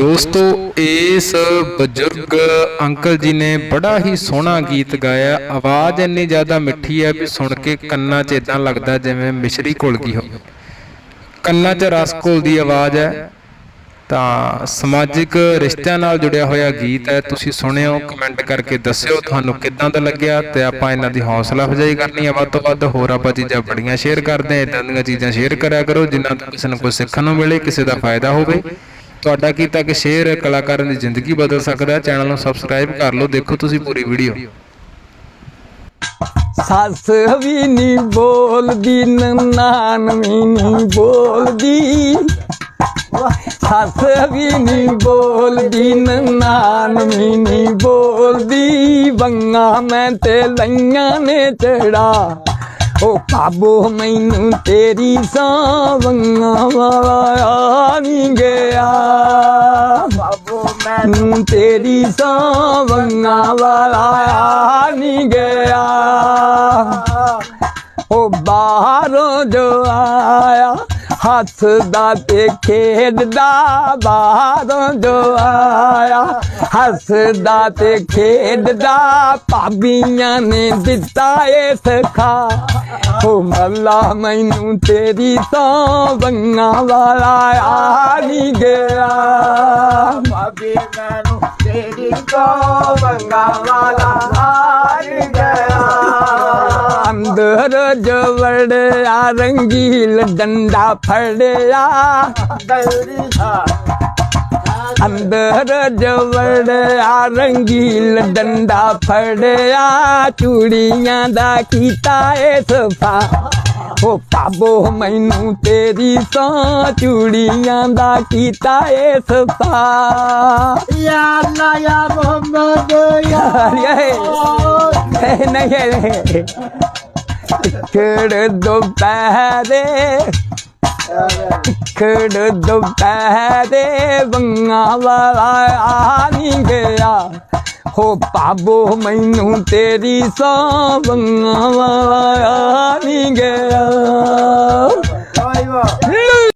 ਦੋਸਤੋ ਇਸ ਬਜ਼ੁਰਗ ਅੰਕਲ ਜੀ ਨੇ ਬੜਾ ਹੀ ਸੋਹਣਾ ਗੀਤ ਗਾਇਆ। ਆਵਾਜ਼ ਇੰਨੀ ਜ਼ਿਆਦਾ ਮਿੱਠੀ ਹੈ ਵੀ ਸੁਣ ਕੇ ਕੰਨਾਂ 'ਚ ਇਦਾਂ ਲੱਗਦਾ ਜਿਵੇਂ ਮਿਸ਼ਰੀ ਘੁਲ ਗਈ ਹੋਵੇ। ਕੰਨਾਂ 'ਚ ਰਸ ਘੁਲਦੀ ਆਵਾਜ਼ ਹੈ। ਤਾਂ ਸਮਾਜਿਕ ਰਿਸ਼ਤਿਆਂ ਨਾਲ ਜੁੜਿਆ ਹੋਇਆ ਗੀਤ ਹੈ। ਤੁਸੀਂ ਸੁਣਿਓ, ਕਮੈਂਟ ਕਰਕੇ ਦੱਸਿਓ ਤੁਹਾਨੂੰ ਕਿੱਦਾਂ ਦਾ ਲੱਗਿਆ ਤੇ ਆਪਾਂ ਇਹਨਾਂ ਦੀ ਹੌਸਲਾ ਅਫਜ਼ਾਈ ਕਰਨੀ ਹੈ ਵੱਧ ਤੋਂ ਵੱਧ ਹੋਰ ਆਪਾਂ ਚੀਜ਼ਾਂ ਬੜੀਆਂ ਸ਼ੇਅਰ ਕਰਦੇ ਹਾਂ। ਇਦਾਂ ਦੀਆਂ ਚੀਜ਼ਾਂ ਸ਼ੇਅਰ ਕਰਿਆ ਕਰੋ ਜਿਨ੍ਹਾਂ ਤੋਂ ਕਿਸੇ ਨੂੰ ਕੁਝ ਸਿੱਖਣ ਨੂੰ ਮਿਲੇ, ਕਿਸੇ ਦਾ ਫਾਇਦਾ ਹੋਵੇ। ਤੁਹਾਡਾ ਕੀਤਾ ਕਿ ਸ਼ੇਅਰ ਕਲਾਕਾਰਾਂ ਦੀ ਜ਼ਿੰਦਗੀ ਬਦਲ ਸਕਦਾ ਹੈ? ਚੈਨਲ ਨੂੰ ਸਬਸਕ੍ਰਾਈਬ ਕਰ ਲਓ। ਦੇਖੋ ਤੁਸੀਂ ਪੂਰੀ ਵੀਡੀਓ ਸੱਸ ਵੀ ਨੀ ਬੋਲਦੀ, ਨਨਾਣ ਵੀ ਨੀ ਬੋਲਦੀ। ਸੱਸ ਵੀ ਨੀ ਬੋਲਦੀ, ਨਨਾਣ ਵੀ ਨੀ ਬੋਲਦੀ। ਬੰਗਾ ਮੈਂ ਤੇ ਲਈਆਂ ਨੇ ਚੜਾ। ਓ ਕਾਬੂ ਮੈਨੂੰ ਤੇਰੀ ਸਾਵੰਗਾ ਵਾਲਾ ਆ ਨੀ ਗਿਆ। ਬਾਬੂ ਮੈਨੂੰ ਤੇਰੀ ਸਾਵੰਗਾ ਵਾਲਾ ਆ ਨੀ ਗਿਆ। ਓ ਬਾਹਰੋਂ ਜੋ ਆਇਆ ਹੱਸਦਾ ਤੇ ਖੇਡਦਾ ਬਾਹਰੋਂ ਜੋ ਆਇਆ ਹੱਸਦਾ ਤੇ ਖੇਡਦਾ ਭਾਬੀਆਂ ਨੇ ਦਿੱਤਾ ਏ ਸਖਾ। ਓ ਮੱਲਾ ਮੈਨੂੰ ਤੇਰੀ ਤੋਂ ਬੰਗਾ ਵਾਲਾ ਆ ਨਹੀਂ ਗਿਆ। ਭਾਬੀ, ਮੈਨੂੰ ਤੇਰੀ ਤੋਂ ਬੰਗਾ ਵਾਲਾ ਆ ਗਿਆ। ਅੰਦਰ ਜਵੜਿਆ ਰੰਗੀਲ ਡੰਡਾ ਫੜਿਆ। ਗਲਰੀ ਥਾ ਅੰਦਰ ਜਵੜਿਆ ਰੰਗੀਲ ਡੰਡਾ ਫੜਿਆ ਚੂੜੀਆਂ ਦਾ ਕੀਤਾ ਏ ਸਫਾ। ਓ ਪਾਬੋ ਮੈਨੂੰ ਤੇਰੀ ਸੋ ਚੂੜੀਆਂ ਦਾ ਕੀਤਾ ਏ ਸਫਾ। ਯਾ ਅੱਲਾ ਯਾ ਮੁਹੰਮਦ ਯਾ ਨਹੀਂ ਹੈ ਕਿਹੜ ਦੁਪਹਿਰੇ ਕਿਹੜ ਦੁਪਹਿਰੇ ਬੰਗਾ ਵਾਲਾ ਆ ਨਹੀਂ ਗਿਆ। ਹੋ ਪਾਬੋ ਮੈਨੂੰ ਤੇਰੀ ਸਾਂ ਬੰਗਾ ਵਾਲਾ